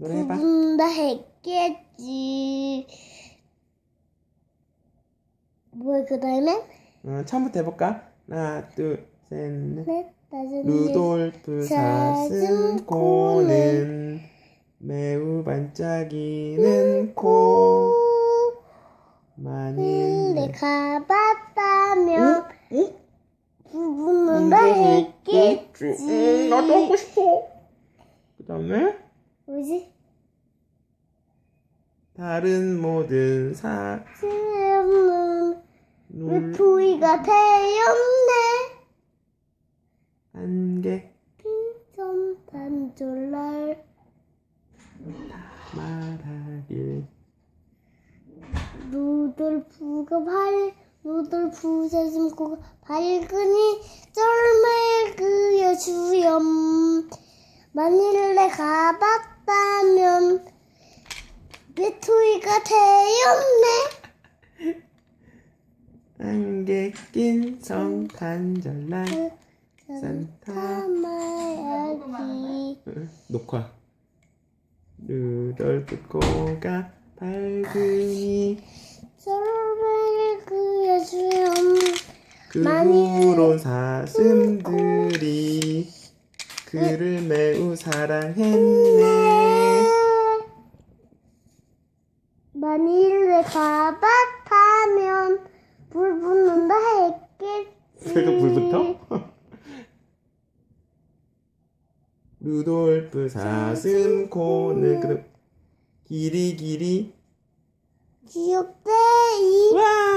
노래해봐. 부분다 했겠지. 뭐야 그 다음에? 어, 처음부터 해볼까? 하나, 둘, 셋, 넷. 넷, 루돌프 사슴 코는 매우 반짝이는 코. 만일 내 가봤다면 응? 부분다 했겠지. 응, 나도 하고 싶어. 그 다음에 뭐지? 다른 모든 사왜눈 부위가 되었네? 안개 좀 단졸랄 말하길 루돌프가 발 루돌프 사슴코가 밝으니 썰매 그여주렴 만일 내가 봤다면 메토이가 되었네. 안개 낀 성탄절날 산타. 산타마야기 응, 녹화. 루돌프 코가 밝으니 썰매 그여주렴. 그 많이 후로 사슴들이 그를 매우 사랑했네 만일 내가 봤다면 불 붙는다 했겠지. 그래도 불부터? 루돌프 사슴 코는 그 길이 길이 귀엽대 이 와